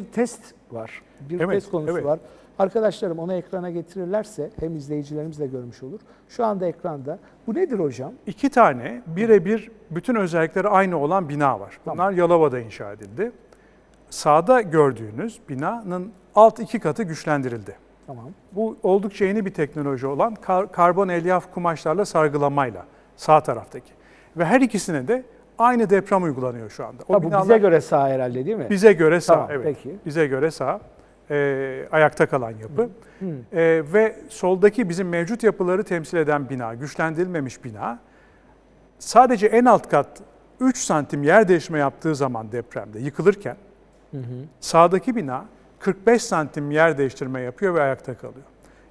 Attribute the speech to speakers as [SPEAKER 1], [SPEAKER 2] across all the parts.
[SPEAKER 1] bir test var. Bir
[SPEAKER 2] Evet,
[SPEAKER 1] test konusu
[SPEAKER 2] evet.
[SPEAKER 1] var. Arkadaşlarım onu ekrana getirirlerse hem izleyicilerimiz de görmüş olur. Şu anda ekranda. Bu nedir hocam?
[SPEAKER 2] İki tane birebir bütün özellikleri aynı olan bina var. Bunlar
[SPEAKER 1] Tamam.
[SPEAKER 2] Yalova'da inşa edildi. Sağda gördüğünüz binanın alt iki katı güçlendirildi.
[SPEAKER 1] Tamam.
[SPEAKER 2] Bu oldukça yeni bir teknoloji olan kar- karbon elyaf kumaşlarla sargılamayla sağ taraftaki. Ve her ikisine de aynı deprem uygulanıyor şu anda. O
[SPEAKER 1] Ha, bu
[SPEAKER 2] binalar
[SPEAKER 1] bize göre sağ herhalde değil mi?
[SPEAKER 2] bize göre sağ.
[SPEAKER 1] Tamam,
[SPEAKER 2] evet.
[SPEAKER 1] peki.
[SPEAKER 2] Bize göre sağ. Ee, ayakta kalan yapı.
[SPEAKER 1] Hı.
[SPEAKER 2] Ee, ve soldaki bizim mevcut yapıları temsil eden bina, güçlendirilmemiş bina sadece en alt kat 3 santim yer değişme yaptığı zaman depremde yıkılırken
[SPEAKER 1] Hı hı.
[SPEAKER 2] sağdaki bina 45 santim yer değiştirme yapıyor ve ayakta kalıyor.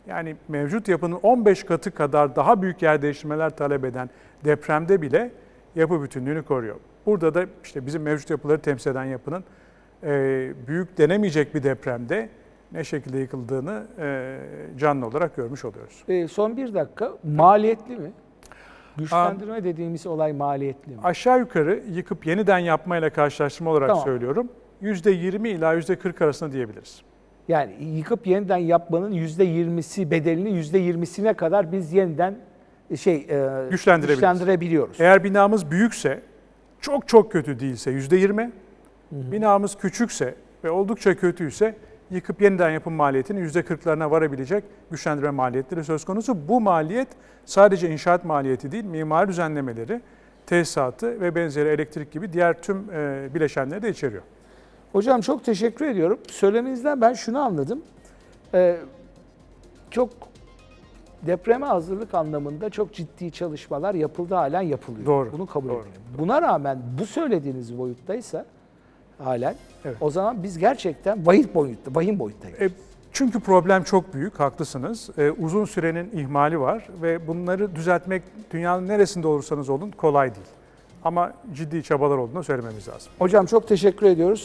[SPEAKER 2] Yani mevcut yapının 15 katı kadar daha büyük yer değiştirmeler talep eden depremde bile yapı bütünlüğünü koruyor. Burada da işte bizim mevcut yapıları temsil eden yapının e, büyük denemeyecek bir depremde ne şekilde yıkıldığını e, canlı olarak görmüş oluyoruz.
[SPEAKER 1] Ee, son bir dakika. Maliyetli mi? Güçlendirme dediğimiz olay maliyetli mi?
[SPEAKER 2] Aşağı yukarı yıkıp yeniden yapmayla karşılaştırma olarak
[SPEAKER 1] Tamam.
[SPEAKER 2] söylüyorum. %20 ila %40 arasında diyebiliriz.
[SPEAKER 1] Yani yıkıp yeniden yapmanın %20'si bedelini %20'sine kadar biz yeniden şey e,
[SPEAKER 2] Güçlendirebiliriz.
[SPEAKER 1] güçlendirebiliyoruz.
[SPEAKER 2] Eğer binamız büyükse, çok çok kötü değilse %20, binamız küçükse ve oldukça kötüyse yıkıp yeniden yapım maliyetinin %40'larına varabilecek güçlendirme maliyetleri söz konusu. Bu maliyet sadece inşaat maliyeti değil, mimari düzenlemeleri, tesisatı ve benzeri elektrik gibi diğer tüm e, bileşenleri de içeriyor.
[SPEAKER 1] Hocam çok teşekkür ediyorum. Söylemenizden ben şunu anladım. Ee, çok depreme hazırlık anlamında çok ciddi çalışmalar yapıldı halen yapılıyor.
[SPEAKER 2] Doğru,
[SPEAKER 1] Bunu kabul
[SPEAKER 2] doğru,
[SPEAKER 1] edelim. Buna rağmen bu söylediğiniz boyuttaysa halen
[SPEAKER 2] Evet.
[SPEAKER 1] o zaman biz gerçekten vahim boyutta, vahim boyuttayız.
[SPEAKER 2] E, çünkü problem çok büyük, haklısınız. E, uzun sürenin ihmali var ve bunları düzeltmek dünyanın neresinde olursanız olun kolay değil. Ama ciddi çabalar olduğunu söylememiz lazım.
[SPEAKER 1] Hocam çok teşekkür ediyoruz.